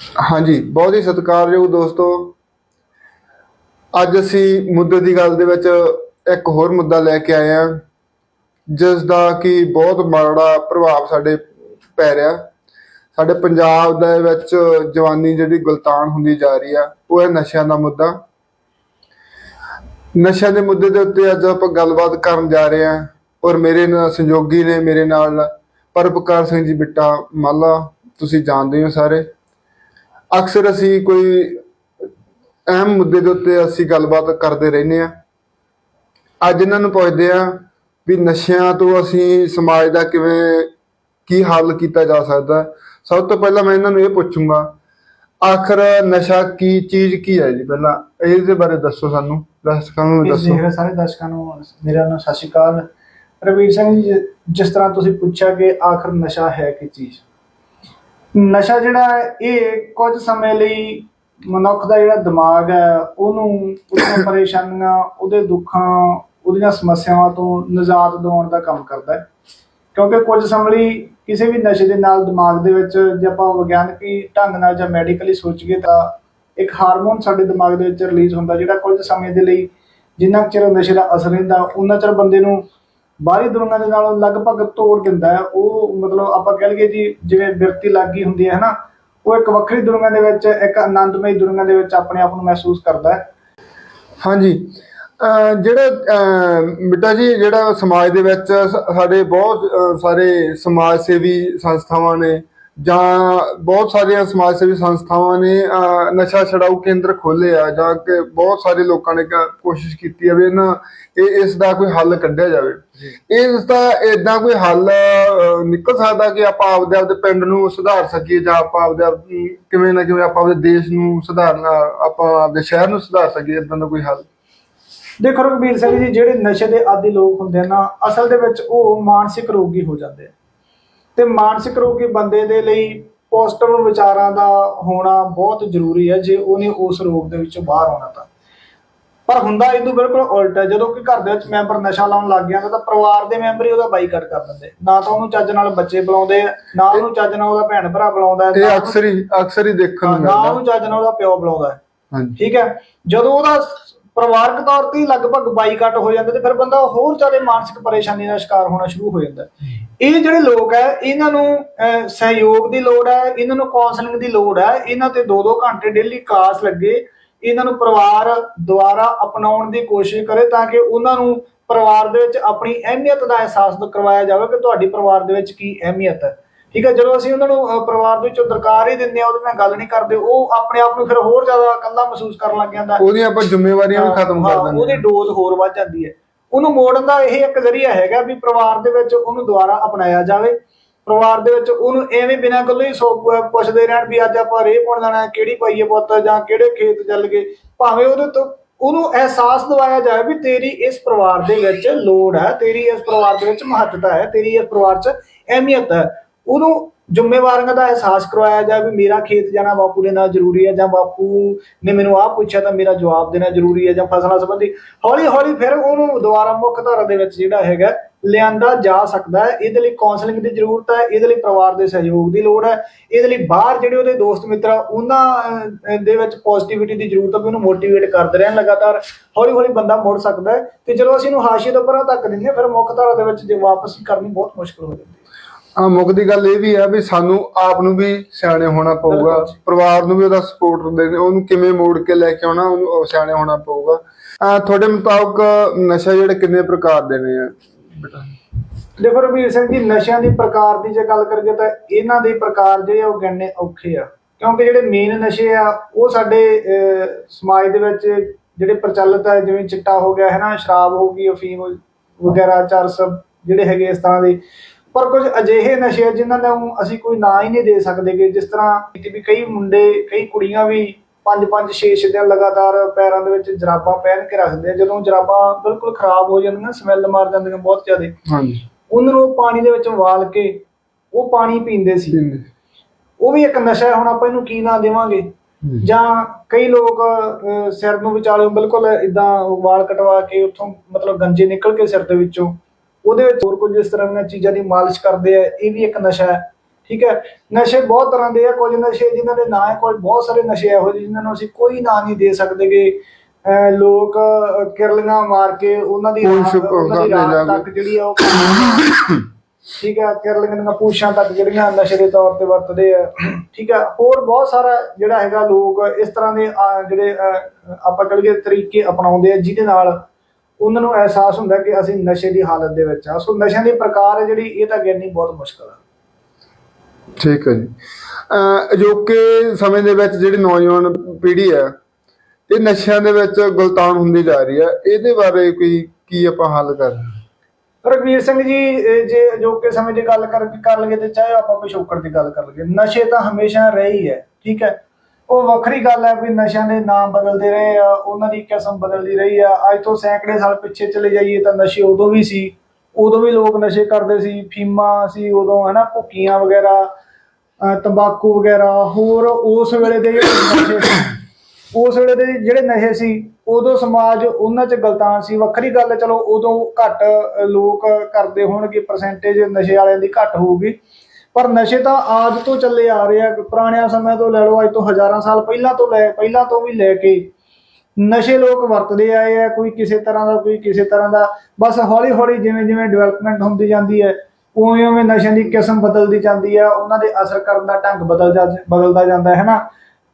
ਹਾਂਜੀ, ਬਹੁਤ ਹੀ ਸਤਿਕਾਰਯੋਗ ਦੋਸਤੋ। ਅੱਜ ਅਸੀਂ ਮੁੱਦੇ ਦੀ ਗੱਲ ਦੇ ਵਿੱਚ ਇੱਕ ਹੋਰ ਮੁੱਦਾ ਲੈ ਕੇ ਆਏ ਹਾਂ, ਜਿਸ ਦਾ ਕਿ ਬਹੁਤ ਮਾੜਾ ਪ੍ਰਭਾਵ ਸਾਡੇ ਪੈ ਰਿਹਾ। ਸਾਡੇ ਪੰਜਾਬ ਦੇ ਵਿੱਚ ਜਵਾਨੀ ਜਿਹੜੀ ਗੁਲਤਾਨ ਹੁੰਦੀ ਜਾ ਰਹੀ ਆ, ਉਹ ਹੈ ਨਸ਼ਿਆਂ ਦਾ ਮੁੱਦਾ। ਨਸ਼ਿਆਂ ਦੇ ਮੁੱਦੇ ਦੇ ਉੱਤੇ ਅੱਜ ਆਪਾਂ ਗੱਲਬਾਤ ਕਰਨ ਜਾ ਰਹੇ ਹਾਂ, ਔਰ ਮੇਰੇ ਨਾਲ ਸੰਯੋਗੀ ਨੇ ਮੇਰੇ ਨਾਲ ਪਰਪਕਾਰ ਸਿੰਘ ਜੀ ਬਿੱਟਾ ਮਾਲਾ, ਤੁਸੀਂ ਜਾਣਦੇ ਹੋ ਸਾਰੇ। ਅਕਸਰ ਅਸੀਂ ਕੋਈ ਅਹਿਮ ਮੁੱਦੇ ਦੇ ਉੱਤੇ ਅਸੀਂ ਗੱਲਬਾਤ ਕਰਦੇ ਰਹਿੰਦੇ ਆ ਅੱਜ ਇਹਨਾਂ ਨੂੰ ਪੁੱਛਦੇ ਆ ਵੀ ਨਸ਼ਿਆਂ ਤੋਂ ਅਸੀਂ ਸਮਾਜ ਦਾ ਕਿਵੇਂ ਕੀ ਹੱਲ ਕੀਤਾ ਜਾ ਸਕਦਾ। ਸਭ ਤੋਂ ਪਹਿਲਾਂ ਮੈਂ ਇਹਨਾਂ ਨੂੰ ਇਹ ਪੁੱਛੂੰਗਾ ਆਖਰ ਨਸ਼ਾ ਕੀ ਚੀਜ਼ ਕੀ ਹੈ ਜੀ? ਪਹਿਲਾਂ ਇਹਦੇ ਬਾਰੇ ਦੱਸੋ ਸਾਨੂੰ ਦਰਸ਼ਕਾਂ ਨੂੰ ਇਸ ਦੱਸੋ। ਰਹੇ ਸਾਰੇ ਦਰਸ਼ਕਾਂ ਨੂੰ ਮੇਰਾ ਨਾਮ ਸਤਿ ਸ਼੍ਰੀ ਅਕਾਲ। ਰਵੀਰ ਸਿੰਘ ਜਿ- ਜਿਸ ਤਰ੍ਹਾਂ ਤੁਸੀਂ ਪੁੱਛਿਆ ਕਿ ਆਖਰ ਨਸ਼ਾ ਹੈ ਕੀ ਚੀਜ਼? ਨਸ਼ਾ ਜਿਹੜਾ ਹੈ ਇਹ ਕੁਝ ਸਮੇਂ ਲਈ ਮਨੁੱਖ ਦਾ ਜਿਹੜਾ ਦਿਮਾਗ ਹੈ ਉਹਨੂੰ ਉਹਦੀਆਂ ਪਰੇਸ਼ਾਨੀਆਂ ਉਹਦੇ ਦੁੱਖਾਂ ਉਹਦੀਆਂ ਸਮੱਸਿਆਵਾਂ ਤੋਂ ਨਿਜਾਤ ਦਿਵਾਉਣ ਦਾ ਕੰਮ ਕਰਦਾ ਹੈ। ਕਿਉਂਕਿ ਕੁਝ ਸਮੇਂ ਲਈ ਕਿਸੇ ਵੀ ਨਸ਼ੇ ਦੇ ਨਾਲ ਦਿਮਾਗ ਦੇ ਵਿੱਚ ਜੇ ਆਪਾਂ ਵਿਗਿਆਨਕੀ ਢੰਗ ਨਾਲ ਜਾਂ ਮੈਡੀਕਲੀ ਸੋਚੀਏ ਤਾਂ ਇੱਕ ਹਾਰਮੋਨ ਸਾਡੇ ਦਿਮਾਗ ਦੇ ਵਿੱਚ ਰਿਲੀਜ਼ ਹੁੰਦਾ ਜਿਹੜਾ ਕੁਝ ਸਮੇਂ ਦੇ ਲਈ ਜਿੰਨਾ ਕੁ ਚਿਰ ਉਹ ਨਸ਼ੇ ਦਾ ਅਸਰ ਰਹਿੰਦਾ ਉਹਨਾਂ ਚਿਰ ਬੰਦੇ ਨੂੰ ਬਾਹਰੀ ਦੁਨੀਆ ਦੇ ਨਾਲੋਂ ਲਗਭਗ ਤੋੜ ਦਿੰਦਾ ਹੈ। ਉਹ ਮਤਲਬ ਆਪਾਂ ਕਹਿ ਲਈਏ ਜੀ, ਜਿਵੇਂ ਬਿਰਤੀ ਲੱਗੀ ਹੁੰਦੀ ਹੈ, ਹਨਾ? ਉਹ ਇੱਕ ਵੱਖਰੀ ਦੁਨੀਆ ਦੇ ਵਿੱਚ, ਇੱਕ ਆਨੰਦਮਈ ਦੁਨੀਆ ਦੇ ਵਿੱਚ ਆਪਣੇ ਆਪ ਨੂੰ ਮਹਿਸੂਸ ਕਰਦਾ ਹੈ। ਹਾਂਜੀ। ਜਿਹੜਾ, ਅਹ ਬਿੱਟਾ ਜੀ, ਜਿਹੜਾ ਸਮਾਜ ਦੇ ਵਿੱਚ ਸਾਡੇ ਬਹੁਤ ਸਾਰੇ ਸਮਾਜ ਸੇਵੀ ਸੰਸਥਾਵਾਂ ਨੇ ਜਾਂ ਬਹੁਤ ਸਾਰੀਆਂ ਸਮਾਜ ਸੇਵੀ ਸੰਸਥਾਵਾਂ ਨੇ ਨਸ਼ਾ ਛਡਾਊ ਕੇਂਦਰ ਖੋਲੇ ਆ ਜਾਂ ਕਿ ਬਹੁਤ ਸਾਰੇ ਲੋਕਾਂ ਨੇ ਕੋਸ਼ਿਸ਼ ਕੀਤੀ ਹੈ ਵੀ ਇਹਨਾਂ ਇਹ ਇਸ ਦਾ ਕੋਈ ਹੱਲ ਕੱਢਿਆ ਜਾਵੇ। ਇਸ ਦਾ ਇਦਾਂ ਕੋਈ ਹੱਲ ਨਿਕਲ ਸਕਦਾ ਕਿ ਆਪਾਂ ਆਪਦੇ ਆਪਦੇ ਪਿੰਡ ਨੂੰ ਸੁਧਾਰ ਸਕੀਏ ਜਾਂ ਆਪਾਂ ਆਪਦੇ ਕਿਵੇਂ ਨਾ ਕਿਵੇਂ ਆਪਾਂ ਆਪਦੇ ਦੇਸ਼ ਨੂੰ ਸੁਧਾਰਨਾ ਆਪਾਂ ਆਪਦੇ ਸ਼ਹਿਰ ਨੂੰ ਸੁਧਾਰ ਸਕੀਏ ਇਦਾਂ ਦਾ ਕੋਈ ਹੱਲ? ਦੇਖੋ ਰਘਬੀਰ ਸਿੰਘ ਜੀ ਜਿਹੜੇ ਨਸ਼ੇ ਦੇ ਆਦੀ ਲੋਕ ਹੁੰਦੇ ਨਾ ਅਸਲ ਦੇ ਵਿੱਚ ਉਹ ਮਾਨਸਿਕ ਰੋਗੀ ਹੋ ਜਾਂਦੇ ਆ। ਤੇ ਮਾਨਸਿਕ ਰੋਗੀ ਬੰਦੇ ਦੇ ਲਈ ਪੋਜ਼ਿਟਿਵ ਵਿਚਾਰਾਂ ਦਾ ਹੋਣਾ ਬਹੁਤ ਜ਼ਰੂਰੀ ਹੈ ਜੇ ਉਹਨੇ ਉਸ ਰੋਗ ਦੇ ਵਿੱਚੋਂ ਬਾਹਰ ਆਉਣਾ ਤਾਂ। ਪਰ ਹੁੰਦਾ ਇਹਨੂੰ ਬਿਲਕੁਲ ਉਲਟ ਹੈ ਜਦੋਂ ਕਿ ਘਰ ਦੇ ਵਿੱਚ ਮੈਂਬਰ ਨਸ਼ਾ ਲਾਉਣ ਲੱਗ ਗਿਆ ਤਾਂ ਪਰਿਵਾਰ ਦੇ ਮੈਂਬਰ ਹੀ ਉਹਦਾ ਬਾਈਕਾਟ ਕਰ ਦਿੰਦੇ। ਨਾ ਤਾਂ ਉਹਨੂੰ ਚੱਜ ਨਾਲ ਬੱਚੇ ਬੁਲਾਉਂਦੇ ਆ ਨਾ ਉਹਨੂੰ ਚੱਜ ਨਾਲ ਉਹਦਾ ਭੈਣ ਭਰਾ ਬੁਲਾਉਂਦਾ ਇਹ ਅਕਸਰ ਹੀ ਅਕਸਰ ਹੀ ਦੇਖਣ ਨੂੰ ਉਹਨੂੰ ਚੱਜ ਨਾਲ ਉਹਦਾ ਪਿਓ ਬੁਲਾਉਂਦਾ। ਠੀਕ ਹੈ? ਜਦੋਂ ਉਹਦਾ ਪਰਿਵਾਰਕ ਤੌਰ ਤੇ ਲਗਭਗ ਬਾਈਕਾਟ ਹੋ ਜਾਂਦਾ ਤੇ ਫਿਰ ਬੰਦਾ ਹੋਰ ਜ਼ਿਆਦਾ ਮਾਨਸਿਕ ਪਰੇਸ਼ਾਨੀ ਦਾ ਸ਼ਿਕਾਰ ਹੋਣਾ ਸ਼ੁਰੂ ਹੋ ਜਾਂਦਾ। ਇਹ ਜਿਹੜੇ ਲੋਕ ਹੈ, ਇਹਨਾਂ ਨੂੰ ਸਹਿਯੋਗ ਦੀ ਲੋੜ ਹੈ, ਇਹਨਾਂ ਨੂੰ ਕਾਉਂਸਲਿੰਗ ਦੀ ਲੋੜ ਹੈ, ਇਹਨਾਂ ਤੇ 2-2 ਘੰਟੇ ਡੇਲੀ ਕਲਾਸ ਲੱਗੇ, ਇਹਨਾਂ ਨੂੰ ਪਰਿਵਾਰ ਦੁਆਰਾ ਅਪਣਾਉਣ ਦੀ ਕੋਸ਼ਿਸ਼ ਕਰੇ ਤਾਂ ਕਿ ਉਹਨਾਂ ਨੂੰ ਪਰਿਵਾਰ ਦੇ ਵਿੱਚ ਆਪਣੀ ਅਹਿਮੀਅਤ ਦਾ ਅਹਿਸਾਸ ਕਰਵਾਇਆ ਜਾਵੇ ਕਿ ਤੁਹਾਡੀ ਪਰਿਵਾਰ ਦੇ ਵਿੱਚ ਕੀ ਅਹਿਮੀਅਤ ਹੈ। ਠੀਕ ਹੈ ਜਦੋਂ ਅਸੀਂ ਉਹਨਾਂ ਨੂੰ ਪਰਿਵਾਰ ਦੇ ਵਿੱਚੋਂ ਦਰਕਾਰ ਹੀ ਦਿੰਦੇ ਆ ਉਹਦੇ ਨਾਲ ਗੱਲ ਨਹੀਂ ਕਰਦੇ ਉਹ ਆਪਣੇ ਆਪ ਨੂੰ ਫਿਰ ਹੋਰ ਜ਼ਿਆਦਾ ਇਕੱਲਾ ਮਹਿਸੂਸ ਕਰਨ ਲੱਗ ਜਾਂਦਾ। ਉਹਦੀਆਂ ਆਪਾਂ ਜ਼ਿੰਮੇਵਾਰੀਆਂ ਵੀ ਖਤਮ ਕਰ ਦਿੰਦੇ ਉਹਦੀ ਹਾਂ। ਡੋਜ਼ ਹੋਰ ਵੱਧ ਜਾਂਦੀ ਹੈ। ਉਹਨੂੰ ਮੋੜਨ ਦਾ ਇਹ ਇੱਕ ਜ਼ਰੀਆ ਹੈਗਾ ਵੀ ਪਰਿਵਾਰ ਦੇ ਵਿੱਚ ਉਹਨੂੰ ਦੁਬਾਰਾ ਅਪਣਾਇਆ ਜਾਵੇ। ਪਰਿਵਾਰ ਦੇ ਵਿੱਚ ਉਹਨੂੰ ਐਵੇਂ ਬਿਨਾਂ ਗੱਲੋਂ ਹੀ ਪੁੱਛਦੇ ਰਹਿਣ ਵੀ ਅੱਜ ਆਪਾਂ ਰੇਹ ਪਾਉਣ ਜਾਣਾ ਕਿਹੜੀ ਪਾਈਏ ਪੁੱਤ ਜਾਂ ਕਿਹੜੇ ਖੇਤ ਚੱਲ ਗਏ। ਭਾਵੇਂ ਉਹਦੇ ਤੋਂ ਉਹਨੂੰ ਅਹਿਸਾਸ ਦਿਵਾਇਆ ਜਾਏ ਵੀ ਤੇਰੀ ਇਸ ਪਰਿਵਾਰ ਦੇ ਵਿੱਚ ਲੋੜ ਹੈ ਤੇਰੀ ਇਸ ਪਰਿਵਾਰ ਦੇ ਵਿੱਚ ਮਹੱਤਤਾ ਹੈ ਤੇਰੀ ਇਸ ਪਰਿਵਾਰ 'ਚ ਅਹਿਮੀਅਤ ਹੈ। ਉਹਨੂੰ ਜ਼ਿੰਮੇਵਾਰੀਆਂ ਦਾ ਅਹਿਸਾਸ ਕਰਵਾਇਆ ਜਾਏ ਵੀ ਮੇਰਾ ਖੇਤ ਜਾਣਾ ਬਾਪੂ ਦੇ ਨਾਲ ਜ਼ਰੂਰੀ ਹੈ ਜਾਂ ਬਾਪੂ ਨੇ ਮੈਨੂੰ ਆਹ ਪੁੱਛਿਆ ਤਾਂ ਮੇਰਾ ਜਵਾਬ ਦੇਣਾ ਜ਼ਰੂਰੀ ਹੈ ਜਾਂ ਫਸਲਾਂ ਸੰਬੰਧੀ ਹੌਲੀ ਹੌਲੀ ਫਿਰ ਉਹਨੂੰ ਦੁਬਾਰਾ ਮੁੱਖ ਧਾਰਾ ਦੇ ਵਿੱਚ ਜਿਹੜਾ ਹੈਗਾ ਲਿਆਂਦਾ ਜਾ ਸਕਦਾ ਹੈ। ਇਹਦੇ ਲਈ ਕਾਉਂਸਲਿੰਗ ਦੀ ਜ਼ਰੂਰਤ ਹੈ, ਇਹਦੇ ਲਈ ਪਰਿਵਾਰ ਦੇ ਸਹਿਯੋਗ ਦੀ ਲੋੜ ਹੈ, ਇਹਦੇ ਲਈ ਬਾਹਰ ਜਿਹੜੇ ਉਹਦੇ ਦੋਸਤ ਮਿੱਤਰ ਆ, ਉਹਨਾਂ ਦੇ ਵਿੱਚ ਪੋਜ਼ਿਟਿਵਿਟੀ ਦੀ ਜ਼ਰੂਰਤ ਹੈ ਵੀ ਉਹਨੂੰ ਮੋਟੀਵੇਟ ਕਰਦੇ ਰਹਿਣ ਲਗਾਤਾਰ। ਹੌਲੀ ਹੌਲੀ ਬੰਦਾ ਮੁੜ ਸਕਦਾ ਹੈ ਤੇ ਜਦੋਂ ਅਸੀਂ ਇਹਨੂੰ ਹਾਸ਼ੀਏ ਤੋਂ ਪਰਾਂ ਧੱਕ ਦਿੰਦੇ ਹਾਂ, ਫਿਰ ਮੁੱਖ ਧਾਰਾ ਦੇ ਵਿੱਚ ਜੇ ਵਾਪਸ ਕਰਨੀ ਬਹੁਤ ਮੁਸ਼ਕਲ ਹੋ ਜਾਂਦੀ ਹੈ। ਆ ਮੁੱਖ ਦੀ ਗੱਲ ਇਹ ਵੀ ਹੈ ਵੀ ਸਾਨੂੰ ਆਪ ਨੂੰ ਵੀ ਸਿਆਣੇ ਹੋਣਾ ਪਊਗਾ। ਪਰਿਵਾਰ ਨੂੰ ਵੀ ਉਹਦਾ ਸਪੋਰਟ ਦੇਣੇ ਉਹਨੂੰ ਕਿਵੇਂ ਮੋੜ ਕੇ ਲੈ ਕੇ ਆਉਣਾ ਉਹਨੂੰ ਉਹ ਸਿਆਣੇ ਹੋਣਾ ਪਊਗਾ। ਆ ਤੁਹਾਡੇ ਮੁਤਾਬਕ ਨਸ਼ਾ ਜਿਹੜੇ ਕਿੰਨੇ ਪ੍ਰਕਾਰ ਦੇ ਨੇ ਆ? ਬੇਟਾ। ਦੇਖੋ ਰਵੀਰ ਸਿੰਘ ਜੀ ਨਸ਼ਿਆਂ ਦੀ ਪ੍ਰਕਾਰ ਦੀ ਜੇ ਗੱਲ ਕਰੀਏ ਤਾਂ ਇਹਨਾਂ ਦੇ ਪ੍ਰਕਾਰ ਜਿਹੜੇ ਆ ਉਹ ਗਿਣਨੇ ਔਖੇ ਆ। ਕਿਉਂਕਿ ਜਿਹੜੇ ਮੇਨ ਨਸ਼ੇ ਆ ਉਹ ਸਾਡੇ ਸਮਾਜ ਦੇ ਵਿੱਚ ਜਿਹੜੇ ਪ੍ਰਚਲਿਤ ਆ ਜਿਵੇਂ ਚਿੱਟਾ ਹੋ ਗਿਆ ਹੈ ਨਾ ਸ਼ਰਾਬ ਹੋ ਗਈ ਅਫੀਮ ਵਗੈਰਾ ਚਰਸ ਜਿਹੜੇ ਹੈਗੇ ਇਸ ਤਰ੍ਹਾਂ ਦੇ ਪਰ ਕੁਝ ਅਜਿਹੇ ਨਸ਼ੇ ਆ ਜਿਨ੍ਹਾਂ ਨੂੰ ਅਸੀਂ ਕੋਈ ਨਾਂ ਹੀ ਨਹੀਂ ਦੇ ਸਕਦੇ ਕਿ ਜਿਸ ਤਰ੍ਹਾਂ ਵੀ ਕਈ ਮੁੰਡੇ ਕਈ ਕੁੜੀਆਂ ਵੀ ਪੰਜ ਪੰਜ ਛੇ ਛੇ ਦਿਨ ਲਗਾਤਾਰ ਪੈਰਾਂ ਦੇ ਵਿੱਚ ਜਰਾਬਾਂ ਪਹਿਨ ਕੇ ਰੱਖਦੇ ਆ ਜਦੋਂ ਜਰਾਬਾਂ ਬਿਲਕੁਲ ਖਰਾਬ ਹੋ ਜਾਂਦੀਆਂ ਸਮੈਲ ਮਾਰ ਜਾਂਦੀਆਂ ਬਹੁਤ ਜ਼ਿਆਦਾ। ਹਾਂਜੀ। ਉਹਨਾਂ ਨੂੰ ਪਾਣੀ ਦੇ ਵਿੱਚ ਉਬਾਲ ਕੇ ਉਹ ਪਾਣੀ ਪੀਂਦੇ ਸੀ। ਉਹ ਵੀ ਇੱਕ ਨਸ਼ਾ ਹੁਣ ਆਪਾਂ ਇਹਨੂੰ ਕੀ ਨਾਂ ਦੇਵਾਂਗੇ? ਜਾਂ ਕਈ ਲੋਕ ਸਿਰ ਨੂੰ ਵਿਚਾਲੇ ਬਿਲਕੁਲ ਇਦਾਂ ਵਾਲ ਕਟਵਾ ਕੇ ਉੱਥੋਂ ਮਤਲਬ ਗੰਜੇ ਨਿਕਲ ਕੇ ਸਿਰ ਦੇ ਵਿੱਚੋਂ ਉਹਦੇ ਵਿੱਚ ਹੋਰ ਕੁਝ ਇਸ ਤਰ੍ਹਾਂ ਦੀਆਂ ਚੀਜ਼ਾਂ ਦੀ ਮਾਲਿਸ਼ ਕਰਦੇ ਆ ਇਹ ਵੀ ਇੱਕ ਨਸ਼ਾ ਹੈ ਠੀਕ ਹੈ ਨਸ਼ੇ ਬਹੁਤ ਤਰ੍ਹਾਂ ਦੇ ਆ ਕੁਝ ਨਸ਼ੇ ਜਿਨ੍ਹਾਂ ਦੇ ਨਾਂ ਹੈ ਕੋਈ ਬਹੁਤ ਸਾਰੇ ਨਸ਼ੇ ਇਹੋ ਜਿਹੇ ਜਿਨ੍ਹਾਂ ਨੂੰ ਅਸੀਂ ਕੋਈ ਨਾਂ ਨਹੀਂ ਦੇ ਸਕਦੇ ਕਿ ਅਹ ਲੋਕ ਕਿਰਲੀਆਂ ਮਾਰ ਕੇ ਉਹਨਾਂ ਦੀ ਰਾਤ- ਉਹਨਾਂ ਦੀ। ਤੱਕ ਜਿਹੜੀ ਆ ਉਹ ਠੀਕ ਹੈ ਕਿਰਲੀਆਂ ਦੀਆਂ ਪੂਛਾਂ ਤੱਕ ਜਿਹੜੀਆਂ ਨਸ਼ੇ ਦੇ ਤੌਰ ਤੇ ਵਰਤਦੇ ਆ ਠੀਕ ਹੈ ਹੋਰ ਬਹੁਤ ਸਾਰਾ ਜਿਹੜਾ ਹੈਗਾ ਲੋਕ ਇਸ ਤਰ੍ਹਾਂ ਦੇ ਜਿਹੜੇ ਆਪਾਂ ਕਹੀਏ ਤਰੀਕੇ ਅਪਣਾਉਂਦੇ ਆ ਜਿਹਦੇ ਨਾਲ ਉਹਨਾਂ ਨੂੰ ਅਹਿਸਾਸ ਹੁੰਦਾ ਕਿ ਅਸੀਂ ਨਸ਼ੇ ਦੀ ਹਾਲਤ ਦੇ ਵਿੱਚ ਆ। ਸੋ ਨਸ਼ਿਆਂ ਦੀ ਪ੍ਰਕਾਰ ਜਿਹੜੀ ਇਹ ਤਾਂ ਗਿਣਨੀ ਬਹੁਤ ਮੁਸ਼ਕਲ ਆ। ਠੀਕ ਹੈ ਜੀ। ਅਜੋਕੇ ਸਮੇਂ ਦੇ ਵਿੱਚ ਜਿਹੜੀ ਨੌਜਵਾਨ ਪੀੜ੍ਹੀ ਹੈ ਇਹ ਨਸ਼ਿਆਂ ਦੇ ਵਿੱਚ ਗੁਲਤਾਨ ਹੁੰਦੀ ਜਾ ਰਹੀ ਹੈ। ਇਹਦੇ ਬਾਰੇ ਕੋਈ ਕੀ ਆਪਾਂ ਹੱਲ ਕਰ ਰਘਵੀਰ ਸਿੰਘ ਜੀ ਜੇ ਅਜੋਕੇ ਸਮੇਂ ਦੀ ਗੱਲ ਕਰ ਕਰ ਲਈਏ ਤੇ ਚਾਹੇ ਆਪਾਂ ਪਿਛੋਕੜ ਦੀ ਗੱਲ ਕਰ ਲਈਏ। ਨਸ਼ੇ ਤਾਂ ਹਮੇਸ਼ਾ ਰਹੇ ਹੈ ਠੀਕ ਹੈ। ਉਹ ਵੱਖਰੀ ਗੱਲ ਹੈ ਵੀ ਨਸ਼ਿਆਂ ਦੇ ਨਾਮ ਬਦਲਦੇ ਰਹੇ ਆ, ਉਹਨਾਂ ਦੀ ਕਿਸਮ ਬਦਲਦੀ ਰਹੀ ਆ। ਅੱਜ ਤੋਂ ਸੈਂਕੜੇ ਸਾਲ ਪਿੱਛੇ ਚਲੇ ਜਾਈਏ ਤਾਂ ਨਸ਼ੇ ਉਦੋਂ ਵੀ ਸੀ, ਉਦੋਂ ਵੀ ਲੋਕ ਨਸ਼ੇ ਕਰਦੇ ਸੀ, ਫੀਮਾ ਸੀ ਉਦੋਂ, ਹਨਾ, ਭੁੱਕੀਆਂ ਵਗੈਰਾ ਤੰਬਾਕੂ ਵਗੈਰਾ, ਹੋਰ ਉਸ ਵੇਲੇ ਦੇ ਨਸ਼ੇ ਉਸ ਵੇਲੇ ਦੇ ਜਿਹੜੇ ਨਸ਼ੇ ਸੀ, ਉਦੋਂ ਸਮਾਜ ਉਹਨਾਂ 'ਚ ਗਲਤਾਨ ਸੀ। ਵੱਖਰੀ ਗੱਲ ਚਲੋ ਉਦੋਂ ਘੱਟ ਲੋਕ ਕਰਦੇ ਹੋਣਗੇ ਪਰਸੈਂਟੇਜ ਨਸ਼ੇ ਵਾਲਿਆਂ ਦੀ ਘੱਟ ਹੋਊਗੀ। ਪਰ ਨਸ਼ੇ ਤਾਂ ਆਜ ਤੋਂ ਚੱਲੇ ਆ ਰਹੇ ਆ। ਪੁਰਾਣਿਆਂ ਸਮੇਂ ਤੋਂ ਲੈ ਲਓ, ਅੱਜ ਤੋਂ ਹਜ਼ਾਰਾਂ ਸਾਲ ਪਹਿਲਾਂ ਤੋਂ ਲੈ ਪਹਿਲਾਂ ਤੋਂ ਵੀ ਲੈ ਕੇ ਨਸ਼ੇ ਲੋਕ ਵਰਤਦੇ ਆਏ ਆ। ਕੋਈ ਕਿਸੇ ਤਰ੍ਹਾਂ ਦਾ, ਕੋਈ ਕਿਸੇ ਤਰ੍ਹਾਂ ਦਾ। ਬਸ ਹੌਲੀ ਹੌਲੀ ਜਿਵੇਂ ਜਿਵੇਂ ਡਿਵੈਲਪਮੈਂਟ ਹੁੰਦੀ ਜਾਂਦੀ ਹੈ, ਉਵੇਂ ਉਵੇਂ ਨਸ਼ਿਆਂ ਦੀ ਕਿਸਮ ਬਦਲਦੀ ਜਾਂਦੀ ਹੈ ਉਹਨਾਂ ਦੇ ਅਸਰ ਕਰਨ ਦਾ ਢੰਗ ਬਦਲ ਜਾ ਬਦਲਦਾ ਜਾਂਦਾ, ਹੈ ਨਾ?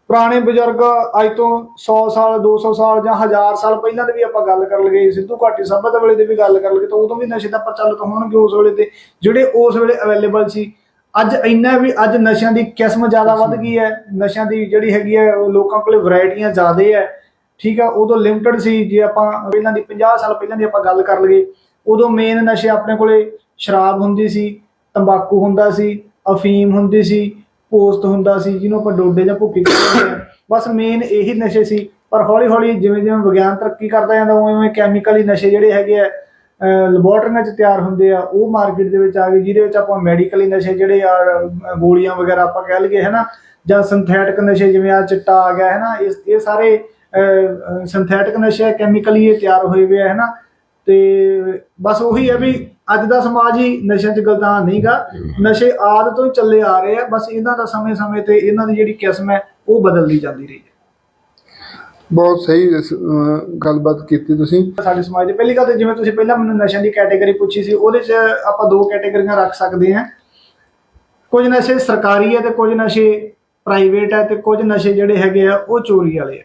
ਪੁਰਾਣੇ ਬਜ਼ੁਰਗ ਅੱਜ ਤੋਂ 100 ਸਾਲ 200 ਸਾਲ ਜਾਂ 1000 ਸਾਲ ਪਹਿਲਾਂ ਦੀ ਵੀ ਆਪਾਂ ਗੱਲ ਕਰ ਲਈਏ, ਸਿੱਧੂ ਘਾਟੀ ਸਭਾ ਵੇਲੇ ਦੀ ਵੀ ਗੱਲ ਕਰ ਲਈਏ, ਤਾਂ ਉਦੋਂ ਵੀ ਨਸ਼ੇ ਦਾ ਪ੍ਰਚਲਿਤ ਹੋਣਗੇ ਉਸ ਵੇਲੇ ਤੇ। ਜਿਹੜੇ ਉਸ ਵੇਲੇ ਅਵੇਲੇਬਲ ਸੀ ਅੱਜ ਇੰਨਾ ਵੀ, ਅੱਜ ਨਸ਼ਿਆਂ ਦੀ ਕਿਸਮ ਜ਼ਿਆਦਾ ਵੱਧ ਗਈ ਹੈ, ਨਸ਼ਿਆਂ ਦੀ ਜਿਹੜੀ ਹੈਗੀ ਹੈ, ਉਹ ਲੋਕਾਂ ਕੋਲੇ ਵੈਰਾਈਟੀਆਂ ਜ਼ਿਆਦਾ ਹੈ, ਠੀਕ ਹੈ, ਉਦੋਂ ਲਿਮਟਿਡ ਸੀ, ਜੇ ਆਪਾਂ ਪਹਿਲਾਂ ਦੀ 50 ਸਾਲ ਪਹਿਲਾਂ ਦੀ ਆਪਾਂ ਗੱਲ ਕਰ ਲਈਏ, ਉਦੋਂ ਮੇਨ ਨਸ਼ੇ ਆਪਣੇ ਕੋਲੇ ਸ਼ਰਾਬ ਹੁੰਦੀ ਸੀ, ਤੰਬਾਕੂ ਹੁੰਦਾ ਸੀ, ਅਫੀਮ ਹੁੰਦੀ ਸੀ ਪੋਸਟ ਹੁੰਦਾ ਸੀ, ਜਿਹਨੂੰ ਆਪਾਂ ਡੋਡੇ ਜਾਂ ਭੁੱਕੀ ਕਹਿੰਦੇ ਆ ਬਸ ਮੇਨ ਇਹੀ ਨਸ਼ੇ ਸੀ, ਪਰ ਹੌਲੀ ਹੌਲੀ ਜਿਵੇਂ ਜਿਵੇਂ ਵਿਗਿਆਨ ਤਰੱਕੀ ਕਰਦਾ ਜਾਂਦਾ ਉਵੇਂ ਉਵੇਂ ਕੈਮੀਕਲੀ ਨਸ਼ੇ ਜਿਹੜੇ ਹੈਗੇ ਆ ਲੈਬੋਰਟਰੀਆਂ 'ਚ ਤਿਆਰ ਹੁੰਦੇ ਆ, ਉਹ ਮਾਰਕੀਟ ਦੇ ਵਿੱਚ ਆ ਗਏ ਜਿਹਦੇ ਵਿੱਚ ਆਪਾਂ ਮੈਡੀਕਲੀ ਨਸ਼ੇ ਜਿਹੜੇ ਆ ਗੋਲੀਆਂ ਵਗੈਰਾ ਆਪਾਂ ਕਹਿ ਲਈਏ ਹੈ ਨਾ ਜਾਂ ਸਿੰਥੈਟਿਕ ਨਸ਼ੇ ਜਿਵੇਂ ਆ ਚਿੱਟਾ ਆ ਗਿਆ ਹੈ ਨਾ ਇਸ, ਇਹ ਸਾਰੇ ਸਿੰਥੈਟਿਕ ਨਸ਼ੇ ਕੈਮੀਕਲੀ ਇਹ ਤਿਆਰ ਹੋਏ ਹੋਏ ਹੈ ਨਾ ਤੇ ਬਸ ਉਹੀ ਹੈ ਵੀ ਅੱਜ ਦਾ ਸਮਾਜ ਹੀ ਨਸ਼ਿਆਂ 'ਚ ਗਲਤਾਨ ਨਹੀਂਗਾ ਨਸ਼ੇ ਆਦ ਤੋਂ ਹੀ ਚੱਲੇ ਆ ਰਹੇ ਆ, ਬਸ ਇਹਨਾਂ ਦਾ ਸਮੇਂ-ਸਮੇਂ ਤੇ ਇਹਨਾਂ ਦੀ ਜਿਹੜੀ ਕਿਸਮ ਹੈ, ਉਹ ਬਦਲਦੀ ਜਾਂਦੀ ਰਹੀ। ਬਹੁਤ ਸਹੀ ਇਸ, ਗੱਲਬਾਤ ਕੀਤੀ ਤੁਸੀਂ। ਸਾਡੇ ਸਮਾਜ ਦੇ ਪਹਿਲੀ ਗੱਲ ਤੇ ਜਿਵੇਂ ਤੁਸੀਂ ਪਹਿਲਾਂ ਮੈਨੂੰ ਨਸ਼ਿਆਂ ਦੀ ਕੈਟਾਗਰੀ ਪੁੱਛੀ ਸੀ ਉਹਦੇ 'ਚ ਆਪਾਂ ਦੋ ਕੈਟਾਗਰੀਆਂ ਰੱਖ ਸਕਦੇ ਹਾਂ। ਕੁਝ ਨਸ਼ੇ ਸਰਕਾਰੀ ਹੈ ਤੇ ਕੁਝ ਨਸ਼ੇ ਪ੍ਰਾਈਵੇਟ ਹੈ ਤੇ ਕੁਝ ਨਸ਼ੇ ਜਿਹੜੇ ਹੈਗੇ ਆ ਉਹ ਚੋਰੀ ਵਾਲੇ ਆ।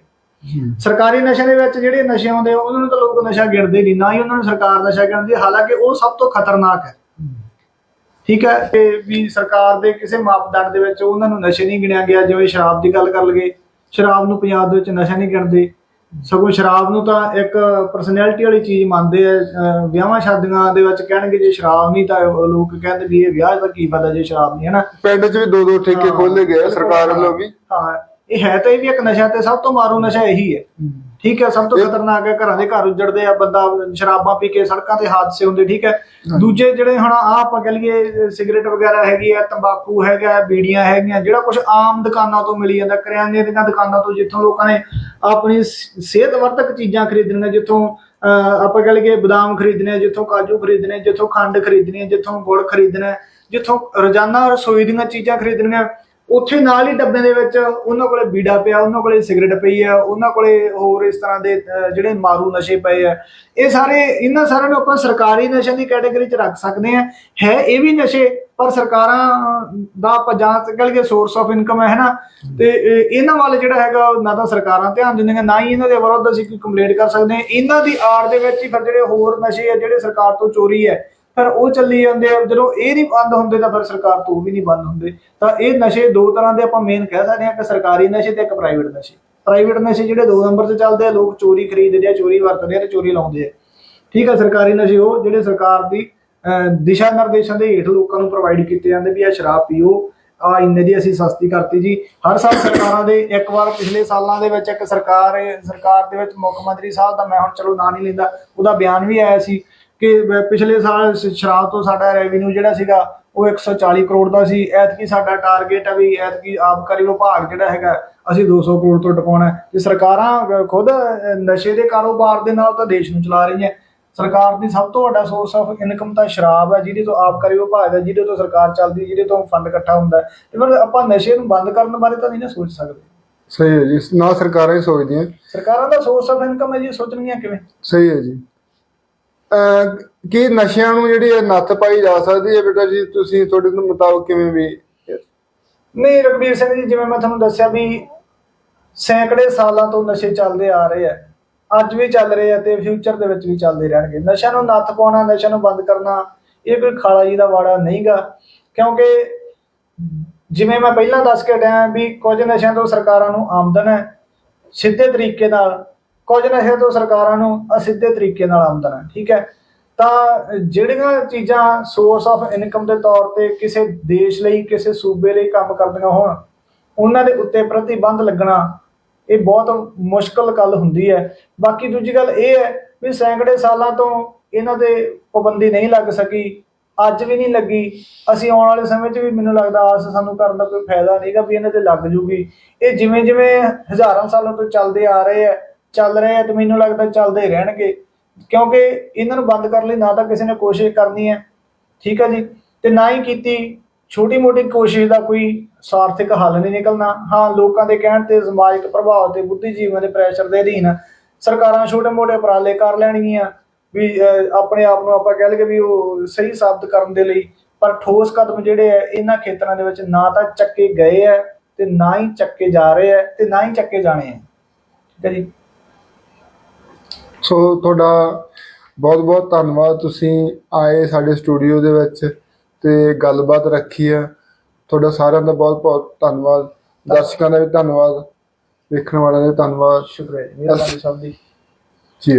ਸਰਕਾਰੀ ਨਸ਼ੇ ਦੇ ਵਿੱਚ ਜਿਹੜੇ ਨਸ਼ੇ ਆਉਂਦੇ ਆ, ਉਹਨਾਂ ਨੂੰ ਤਾਂ ਲੋਕ ਨਸ਼ਾ ਗਿਣਦੇ ਨਹੀਂ ਨਾ ਹੀ ਉਹਨਾਂ ਨੂੰ ਸਰਕਾਰ ਨਸ਼ਾ ਗਿਣਦੀ ਹੈ ਹਾਲਾਂਕਿ ਉਹ ਸਭ ਤੋਂ ਖਤਰਨਾਕ ਹੈ। ਠੀਕ ਹੈ ਤੇ ਵੀ ਸਰਕਾਰ ਦੇ ਕਿਸੇ ਮਾਪਦੰਡ ਦੇ ਵਿੱਚ ਉਹਨਾਂ ਨੂੰ ਨਸ਼ੇ ਨਹੀਂ ਗਿਣਿਆ ਗਿਆ ਜਿਵੇਂ ਸ਼ਰਾਬ ਦੀ ਗੱਲ ਕਰ ਲਈਏ। ਸ਼ਰਾਬ ਨੂੰ ਪੰਜਾਬ ਦੇ ਵਿੱਚ ਨਸ਼ਾ ਨਹੀਂ ਗਿਣਦੇ। ਸਗੋਂ ਸ਼ਰਾਬ ਨੂੰ ਤਾਂ ਇੱਕ ਪਰਸਨੈਲਿਟੀ ਵਾਲੀ ਚੀਜ਼ ਮੰਨਦੇ ਆ ਵਿਆਹਾਂ ਸ਼ਾਦੀਆਂ ਦੇ ਵਿੱਚ ਕਹਿਣਗੇ ਜੇ ਸ਼ਰਾਬ ਨਹੀਂ ਤਾਂ ਲੋਕ ਕਹਿੰਦੇ ਵੀ ਇਹ ਵਿਆਹ ਦਾ ਕੀ ਫਾਇਦਾ ਜੇ ਸ਼ਰਾਬ ਨਹੀਂ ਹੈ ਨਾ? ਪਿੰਡ 'ਚ ਵੀ ਦੋ ਦੋ ਠੇਕੇ ਖੋਲੇ ਗਏ ਸਰਕਾਰ ਵੱਲੋਂ ਵੀ। ਹਾਂ ਇਹ ਹੈ ਤਾਂ ਇਹ ਵੀ ਇੱਕ ਨਸ਼ਾ ਤੇ ਸਭ ਤੋਂ ਮਾਰੂ ਨਸ਼ਾ ਇਹੀ ਹੈ। ਠੀਕ ਹੈ ਸਭ ਤੋਂ ਖਤਰਨਾਕ ਹੈ ਘਰਾਂ ਦੇ ਘਰ ਉੱਜੜਦੇ ਆ ਬੰਦਾ ਸ਼ਰਾਬਾਂ ਪੀ ਕੇ ਸੜਕਾਂ ਤੇ ਹਾਦਸੇ ਹੁੰਦੇ ਠੀਕ ਹੈ। ਦੂਜੇ ਜਿਹੜੇ ਹੁਣ ਆ ਆਪਾਂ ਕਹ ਲਈਏ ਸਿਗਰਟ ਵਗੈਰਾ ਹੈਗੀ ਆ ਤੰਬਾਕੂ ਹੈਗਾ ਬੀੜੀਆਂ ਹੈਗੀਆਂ ਜਿਹੜਾ ਕੁਝ ਆਮ ਦੁਕਾਨਾਂ ਤੋਂ ਮਿਲੀ ਜਾਂਦਾ ਕਰਿਆਨੇ ਦੀਆਂ ਦੁਕਾਨਾਂ ਤੋਂ ਜਿੱਥੋਂ ਲੋਕਾਂ ਨੇ ਆਪਣੀ ਸ- ਸਿਹਤਵਰਤਕ ਚੀਜ਼ਾਂ ਖਰੀਦਣੀਆਂ ਜਿੱਥੋਂ ਆਪਾਂ ਕਹ ਲਈਏ ਬਦਾਮ ਖਰੀਦਣੇ ਜਿੱਥੋਂ ਕਾਜੂ ਖਰੀਦਣੇ ਜਿੱਥੋਂ ਖੰਡ ਖਰੀਦਣੀ ਜਿੱਥੋਂ ਗੁੜ ਖਰੀਦਣਾ ਜਿੱਥੋਂ ਰੋਜ਼ਾਨਾ ਰਸੋਈ ਦੀਆਂ ਚੀਜ਼ਾਂ ਖਰੀਦਣੀਆਂ ਉੱਥੇ ਨਾਲ ਹੀ ਡੱਬੇ ਦੇ ਵਿੱਚ ਉਹਨਾਂ ਕੋਲੇ ਬੀੜਾ ਪਿਆ, ਉਹਨਾਂ ਕੋਲੇ ਸਿਗਰਟ ਪਈ ਆ, ਉਹਨਾਂ ਕੋਲੇ ਹੋਰ ਇਸ ਤਰ੍ਹਾਂ ਦੇ ਜਿਹੜੇ ਮਾਰੂ ਨਸ਼ੇ ਪਏ ਆ। ਇਹ ਸਾਰੇ, ਇਹਨਾਂ ਸਾਰਿਆਂ ਨੂੰ ਆਪਾਂ ਸਰਕਾਰੀ ਨਸ਼ਿਆਂ ਦੀ ਕੈਟਾਗਰੀ 'ਚ ਰੱਖ ਸਕਦੇ ਆ ਹੈ ਇਹ ਵੀ ਨਸ਼ੇ, ਪਰ ਸਰਕਾਰਾਂ ਦਾ ਆਪਾਂ ਜਾਂ ਕਹਿ ਲਈਏ ਸੋਰਸ ਆਫ ਇਨਕਮ ਹੈ ਨਾ? ਤੇ ਇਹਨਾਂ ਵੱਲ ਜਿਹੜਾ ਹੈਗਾ ਨਾ ਤਾਂ ਸਰਕਾਰਾਂ ਧਿਆਨ ਦਿੰਦੀਆਂ, ਨਾ ਹੀ ਇਹਨਾਂ ਦੇ ਵਿਰੁੱਧ ਅਸੀਂ ਕੋਈ ਕੰਪਲੇਂਟ ਕਰ ਸਕਦੇ ਹਾਂ। ਇਹਨਾਂ ਦੀ ਆੜ ਦੇ ਵਿੱਚ ਹੀ ਫਿਰ ਜਿਹੜੇ ਹੋਰ ਨਸ਼ੇ ਆ, ਜਿਹੜੇ ਸਰਕਾਰ ਤੋਂ ਚੋਰੀ ਹੈ ਫਿਰ ਉਹ ਚੱਲੀ ਜਾਂਦੇ ਆ ਜਦੋਂ ਇਹ ਨਹੀਂ ਬੰਦ ਹੁੰਦੇ ਤਾਂ ਫਿਰ ਸਰਕਾਰ ਤੋਂ ਵੀ ਨਹੀਂ ਬੰਦ ਹੁੰਦੇ। ਤਾਂ ਇਹ ਨਸ਼ੇ ਦੋ ਤਰ੍ਹਾਂ ਦੇ ਆਪਾਂ ਮੇਨ ਕਹਿ ਸਕਦੇ ਹਾਂ ਕਿ ਸਰਕਾਰੀ ਨਸ਼ੇ ਤੇ ਇੱਕ ਪ੍ਰਾਈਵੇਟ ਨਸ਼ੇ। ਪ੍ਰਾਈਵੇਟ ਨਸ਼ੇ ਜਿਹੜੇ ਦੋ ਨੰਬਰ ਤੇ ਚੱਲਦੇ ਆ ਲੋਕ ਚੋਰੀ ਖਰੀਦਦੇ ਆ ਚੋਰੀ ਵਰਤਦੇ ਆ ਤੇ ਚੋਰੀ ਲਾਉਂਦੇ ਆ। ਠੀਕ ਆ ਸਰਕਾਰੀ ਨਸ਼ੇ ਉਹ ਜਿਹੜੇ ਸਰਕਾਰ ਦੀ ਅਹ, ਦਿਸ਼ਾ ਨਿਰਦੇਸ਼ਾਂ ਦੇ ਹੇਠ ਲੋਕਾਂ ਨੂੰ ਪ੍ਰੋਵਾਈਡ ਕੀਤੇ ਜਾਂਦੇ ਵੀ ਆ ਸ਼ਰਾਬ ਪੀਓ ਆ ਇੰਨੇ ਦੀ ਅਸੀਂ ਸਸਤੀ ਕਰਤੀ ਜੀ। ਹਰ ਸਾਲ ਸਰਕਾਰਾਂ ਦੇ ਇੱਕ ਵਾਰ ਪਿਛਲੇ ਸਾਲਾਂ ਦੇ ਵਿੱਚ ਇੱਕ ਸਰਕਾਰ ਸਰਕਾਰ ਦੇ ਵਿੱਚ ਮੁੱਖ ਮੰਤਰੀ ਸਾਹਿਬ ਦਾ ਮੈਂ ਹੁਣ ਚਲੋ ਨਾਂ ਨਹੀਂ ਲੈਂਦਾ ਉਹਦਾ ਬਿਆਨ ਵੀ ਆਇਆ ਸੀ। ਕਿ ਪਿਛਲੇ ਸਾਲ ਸ਼ਰਾਬ ਤੋਂ ਸਾਡਾ ਰੈਵਨਿਊ ਜਿਹੜਾ ਸੀਗਾ ਉਹ 140 ਕਰੋੜ ਦਾ ਸੀ। ਐਤਕੀ ਸਾਡਾ ਟਾਰਗੇਟ ਹੈ ਵੀ ਐਤਕੀ ਆਬਕਾਰੀ ਵਿਭਾਗ ਜਿਹੜਾ ਹੈਗਾ ਅਸੀਂ 200 ਕਰੋੜ ਤੋਂ ਟਪਾਉਣਾ। ਤੇ ਸਰਕਾਰਾਂ ਖੁਦ ਨਸ਼ੇ ਦੇ ਕਾਰੋਬਾਰ ਦੇ ਨਾਲ ਤਾਂ ਦੇਸ਼ ਨੂੰ ਚਲਾ ਰਹੀਆਂ ਸਰਕਾਰ ਦੀ ਸਭ ਤੋਂ ਵੱਡਾ ਸੋਰਸ ਆਫ ਇਨਕਮ ਤਾਂ ਸ਼ਰਾਬ ਹੈ ਜਿਹਦੇ ਤੋਂ ਆਬਕਾਰੀ ਵਿਭਾਗ ਹੈ ਜਿਹਦੇ ਤੋਂ ਸਰਕਾਰ ਚੱਲਦੀ ਜਿਹਦੇ ਤੋਂ ਫੰਡ ਇਕੱਠਾ ਹੁੰਦਾ ਤੇ ਫਿਰ ਆਪਾਂ ਨਸ਼ੇ ਨੂੰ ਬੰਦ ਕਰਨ ਬਾਰੇ ਤਾਂ ਨਹੀਂ ਨਾ ਸੋਚ ਸਕਦੇ। ਸਹੀ ਹੈ ਜੀ। ਨਾ ਸਰਕਾਰਾਂ ਹੀ ਸੋਚਦੀਆਂ। ਸਰਕਾਰਾਂ ਦਾ ਸੋਰਸ ਆਫ ਇਨਕਮ ਹੈ ਜੀ ਸੋਚਣਗੀਆਂ ਕਿਵੇਂ? ਸਹੀ ਹੈ ਜੀ। ਕੀ ਨਸ਼ਿਆਂ ਨੂੰ ਜਿਹੜੀ ਇਹ ਨੱਥ ਪਾਈ ਜਾ ਸਕਦੀ ਹੈ ਬੇਟਾ ਜੀ? ਤੁਸੀਂ ਤੁਹਾਡੇ ਦੇ ਮੁਤਾਬਕ ਕਿਵੇਂ ਵੀ? ਨਹੀਂ, ਰਘਬੀਰ ਸਿੰਘ ਜੀ, ਜਿਵੇਂ ਮੈਂ ਤੁਹਾਨੂੰ ਦੱਸਿਆ ਵੀ ਸੈਂਕੜੇ ਸਾਲਾਂ ਤੋਂ ਨਸ਼ੇ ਚੱਲਦੇ ਆ ਰਹੇ ਆ। ਅੱਜ ਵੀ ਚੱਲ ਰਹੇ ਆ ਤੇ ਫਿਊਚਰ ਦੇ ਵਿੱਚ ਵੀ ਚੱਲਦੇ ਰਹਿਣਗੇ। ਨਸ਼ਿਆਂ ਨੂੰ ਨੱਥ ਪਾਉਣਾ, ਨਸ਼ਿਆਂ ਨੂੰ ਬੰਦ ਕਰਨਾ, ਇਹ ਕੋਈ ਖਾਲਾ ਜੀ ਦਾ ਵਾੜਾ ਨਹੀਂਗਾ। ਕਿਉਂਕਿ ਜਿਵੇਂ ਮੈਂ ਪਹਿਲਾਂ ਦੱਸ ਕੇ ਡਿਆ ਵੀ ਕੁਝ ਨਸ਼ਿਆਂ ਤੋਂ ਸਰਕਾਰਾਂ ਨੂੰ ਆਮਦਨ ਹੈ, ਸਿੱਧੇ ਤਰੀਕੇ ਨਾਲ ਕੁਝ ਨਸ਼ਿਆਂ ਤੋਂ ਸਰਕਾਰਾਂ ਨੂੰ ਅਸਿੱਧੇ ਤਰੀਕੇ ਨਾਲ ਆਮਦਨ ਹੈ, ਠੀਕ ਹੈ। ਤਾਂ ਜਿਹੜੀਆਂ ਚੀਜ਼ਾਂ ਸੋਰਸ ਆਫ ਇਨਕਮ ਦੇ ਤੌਰ ਤੇ ਕਿਸੇ ਦੇਸ਼ ਲਈ, ਕਿਸੇ ਸੂਬੇ ਲਈ ਕੰਮ ਕਰਦੀਆਂ ਹੋਣ, ਉਹਨਾਂ ਦੇ ਉੱਤੇ ਪ੍ਰਤੀਬੰਧ ਲੱਗਣਾ ਇਹ ਬਹੁਤ ਮੁਸ਼ਕਲ ਗੱਲ ਹੁੰਦੀ ਹੈ। ਬਾਕੀ ਦੂਜੀ ਗੱਲ ਇਹ ਹੈ ਵੀ ਸੈਂਕੜੇ ਸਾਲਾਂ ਤੋਂ ਇਹਨਾਂ ਤੇ ਪਾਬੰਦੀ ਨਹੀਂ ਲੱਗ ਸਕੀ, ਅੱਜ ਵੀ ਨਹੀਂ ਲੱਗੀ। ਅਸੀਂ ਆਉਣ ਵਾਲੇ ਸਮੇਂ 'ਚ ਵੀ ਮੈਨੂੰ ਲੱਗਦਾ ਆਸ ਸਾਨੂੰ ਕਰਨ ਦਾ ਕੋਈ ਫਾਇਦਾ ਨਹੀਂਗਾ ਵੀ ਇਹਨਾਂ ਤੇ ਲੱਗ ਜੂਗੀ। ਇਹ ਜਿਵੇਂ ਜਿਵੇਂ ਹਜ਼ਾਰਾਂ ਸਾਲਾਂ ਤੋਂ ਚੱਲਦੇ ਆ ਰਹੇ ਹੈ ਚੱਲ ਰਹੇ ਆ ਤੇ ਮੈਨੂੰ ਲੱਗਦਾ ਚੱਲਦੇ ਰਹਿਣਗੇ। ਕਿਉਂਕਿ ਇਹਨਾਂ ਨੂੰ ਬੰਦ ਕਰਨ ਲਈ ਨਾ ਤਾਂ ਕਿਸੇ ਨੇ ਕੋਸ਼ਿਸ਼ ਕਰਨੀ ਹੈ। ਠੀਕ ਹੈ ਜੀ? ਤੇ ਨਾ ਹੀ ਕੀਤੀ ਛੋਟੀ ਮੋਟੀ ਕੋਸ਼ਿਸ਼ ਦਾ ਕੋਈ ਸਾਰਥਿਕ ਹੱਲ ਨਹੀਂ ਨਿਕਲਣਾ। ਹਾਂ, ਲੋਕਾਂ ਦੇ ਕਹਿਣ ਤੇ ਸਮਾਜਿਕ ਪ੍ਰਭਾਵ ਤੇ ਬੁੱਧੀਜੀਵਾਂ ਦੇ ਪ੍ਰੈਸ਼ਰ ਦੇ ਅਧੀਨ ਸਰਕਾਰਾਂ ਛੋਟੇ ਮੋਟੇ ਉਪਰਾਲੇ ਕਰ ਲੈਣਗੀਆਂ। ਵੀ ਆਪਣੇ ਆਪ ਨੂੰ ਆਪਾਂ ਕਹਿ ਲਈਏ ਵੀ ਉਹ ਸਹੀ ਸਾਬਤ ਕਰਨ ਦੇ ਲਈ। ਪਰ ਠੋਸ ਕਦਮ ਜਿਹੜੇ ਆ, ਇਹਨਾਂ ਖੇਤਰਾਂ ਦੇ ਵਿੱਚ ਨਾ ਤਾਂ ਚੱਕੇ ਗਏ ਆ ਤੇ ਨਾ ਹੀ ਚੱਕੇ ਜਾ ਰਹੇ ਆ ਤੇ ਨਾ ਹੀ ਚੱਕੇ ਜਾਣੇ ਆ। ਠੀਕ ਹੈ ਜੀ? ਸੋ ਤੁਹਾਡਾ ਬਹੁਤ ਬਹੁਤ ਧੰਨਵਾਦ ਤੁਸੀਂ ਆਏ ਸਾਡੇ ਸਟੂਡੀਓ ਦੇ ਵਿੱਚ ਤੇ ਗੱਲਬਾਤ ਰੱਖੀ ਹੈ ਤੁਹਾਡਾ ਸਾਰਿਆਂ ਦਾ ਬਹੁਤ ਬਹੁਤ ਧੰਨਵਾਦ ਦਰਸ਼ਕਾਂ ਦਾ ਵੀ ਧੰਨਵਾਦ ਵੇਖਣ ਵਾਲਿਆਂ ਦਾ ਧੰਨਵਾਦ। ਸ਼ੁਕਰੀਆ ਮਿਹਰਬਾਨੀ ਸਭ ਦੀ। ਜੀ